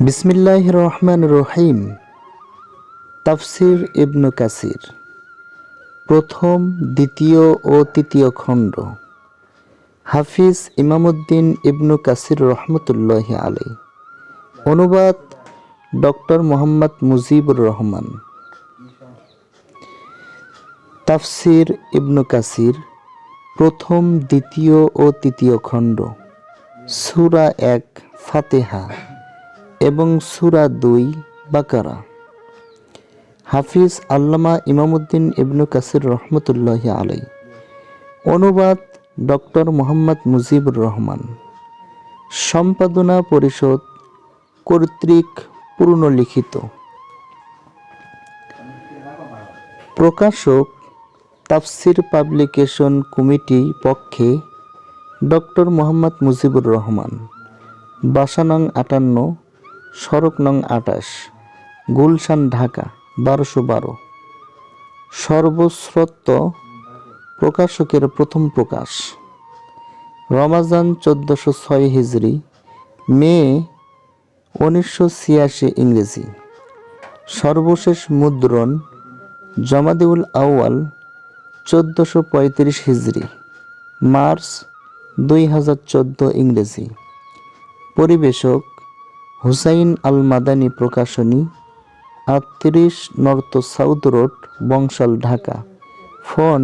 বিসমিল্লাহ রহমান রহিম। তাফসির ইবনু কাসির। প্রথম, দ্বিতীয় ও তৃতীয় খণ্ড। হাফিজ ইমামুদ্দিন ইবনু কাসির রহমতুল্লাহ আলী অনুবাদ, ডক্টর মোহাম্মদ মুজিবুর রহমান। তাফসির ইবনু কাসির, প্রথম, দ্বিতীয় ও তৃতীয় খণ্ড। সুরা এক, ফাতেহা। এবং সুরা দুই, বাকারা। হাফিজ আল্লামা ইমামুদ্দিন ইবনু কাসির রহমতুল্লাহ আলাই অনুবাদ ডক্টর মোহাম্মদ মুজিবুর রহমান। সম্পাদনা পরিষদ কর্তৃক পুনর্লিখিত প্রকাশক তাফসির পাবলিকেশন কমিটি পক্ষে ডক্টর মোহাম্মদ মুজিবুর রহমান। বাসা নং আটান্ন সড়ক নং আটাশ, গুলশান, ঢাকা, বারোশো বারো। সর্বশ্রত্ব প্রকাশকের প্রথম প্রকাশ। রমাজান চোদ্দোশো ছয় হিজড়ি মে উনিশশো ছিয়াশি ইংরেজি। সর্বশেষ মুদ্রণ, জমাদিউল আউয়াল, চোদ্দোশো পঁয়ত্রিশ হিজড়ি মার্চ দুই হাজার চোদ্দ ইংরেজি। পরিবেশক হুসাইন আল মাদানী প্রকাশনী, আটত্রিশ north south road, Bangshal, Dhaka. Phone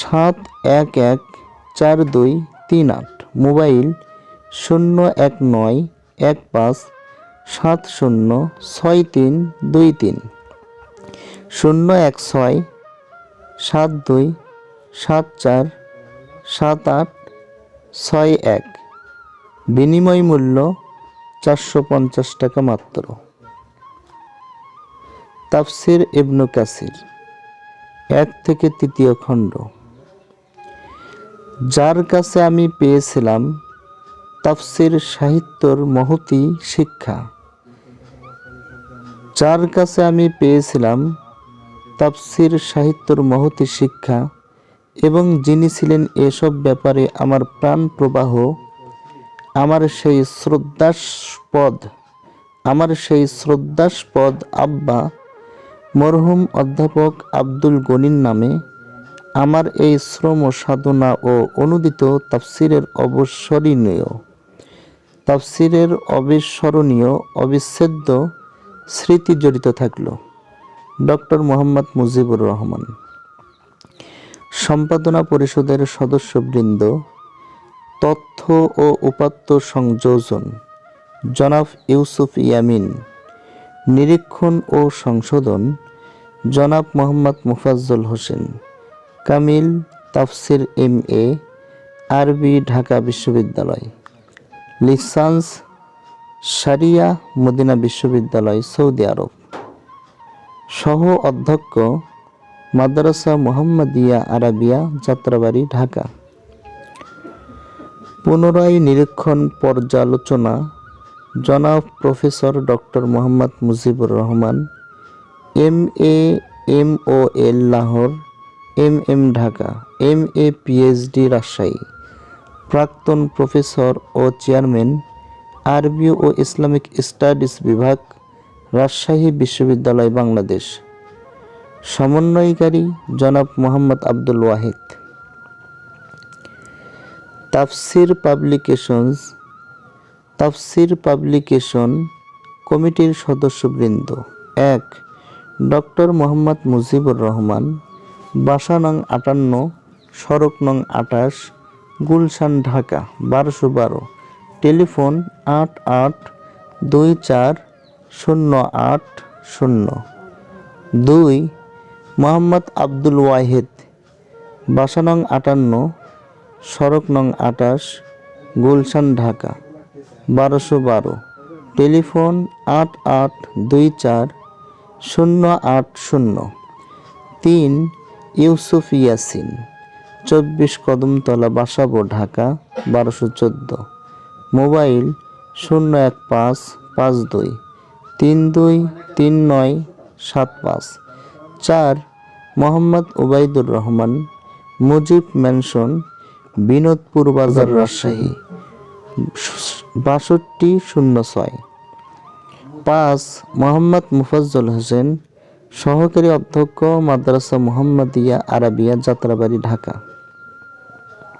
সাত এক এক চার দুই তিন আট। মোবাইল শূন্য এক নয় এক পাঁচ সাত শূন্য ছয় তিন দুই তিন। শূন্য এক ছয় সাত দুই সাত চার সাত আট ছয় এক। বিনিময় মূল্য চারশো পঞ্চাশ টাকা মাত্র। তাফসির ইবনু কাসির, এক থেকে তৃতীয় খণ্ড। যার কাছে আমি পেয়েছিলাম তাফসির সাহিত্যর মহতি শিক্ষা। যার কাছে আমি পেয়েছিলাম তাফসির সাহিত্যর মহতি শিক্ষা এবং যিনি ছিলেন এসব ব্যাপারে আমার প্রাণ প্রবাহ আমার সেই শ্রদ্ধাস্পদ, আমার সেই শ্রদ্ধাস্পদ আব্বা, মরহুম অধ্যাপক আব্দুল গনির নামে আমার এই শ্রম সাধনা ও অনুদিত তাফসিরের অবসরণীয়। তাফসিরের অবিস্মরণীয়, অবিচ্ছেদ্য স্মৃতি জড়িত থাকল। ডক্টর মোহাম্মদ মুজিবুর রহমান। সম্পাদনা পরিষদের সদস্যবৃন্দ তথ্য ও উপাত্ত সংযোজন। জনাব ইউসুফ ইয়ামিন। নিরীক্ষণ ও সংশোধন। জনাব মোহাম্মদ মুফাজ্জল হোসেন। কামিল তাফসির এম এ, আরবি, ঢাকা বিশ্ববিদ্যালয়। লিসান্স সারিয়া মদিনা বিশ্ববিদ্যালয়, সৌদি আরব। সহ অধ্যক্ষ, মাদ্রাসা মোহাম্মদিয়া আরাবিয়া, যাত্রাবাড়ি, ঢাকা। পুনরায় নিরীক্ষণ পর্যালোচনা, জনাব professor doctor Mohammad Mujibur Rahman, M A M O L Lahore, M M Dhaka, M A PhD Rajshahi, প্রাক্তন প্রফেসর ও চেয়ারম্যান, আরবি ও ইসলামিক স্টাডিজ বিভাগ, রাজশাহী বিশ্ববিদ্যালয়, বাংলাদেশ। সমন্বয়কারী জনাব মোহাম্মদ আব্দুল ওয়াহিদ। তাফসির পাবলিকেশনস, তাফসির পাবলিকেশন কমিটির সদস্যবৃন্দ। এক, ডক্টর মোহাম্মদ মুজিবুর রহমান, বাসা নং আটান্ন, সড়ক নং আটাশ, গুলশান, ঢাকা, বারোশো বারো। টেলিফোন আট আট দুই চার শূন্য আট শূন্য। দুই, মোহাম্মদ আব্দুল ওয়াহিদ, বাসা নং আটান্ন সড়ক নং আটাশ, গুলশান, ঢাকা। বারোশো বারো। টেলিফোন আট আট দুই চার শূন্য আট শূন্য। তিন, ইউসুফ ইয়াসিন। চব্বিশ কদমতলা বাসাবো, ঢাকা, বারোশো চোদ্দ। মোবাইল শূন্য এক পাঁচ পাঁচ দুই। তিন দুই তিন নয় সাত পাঁচ। চার, মোহাম্মদ ওবায়দুর রহমান, মুজিব ম্যানশন বিনোদপুর বাজার রাজশাহী, বাষট্টি শূন্য ছয়। পাঁচ, মোহাম্মদ মুফাজ্জল হোসেন, সহকারী অধ্যক্ষ মাদ্রাসা মোহাম্মদিয়া আরাবিয়া, যাত্রাবাড়ি, ঢাকা।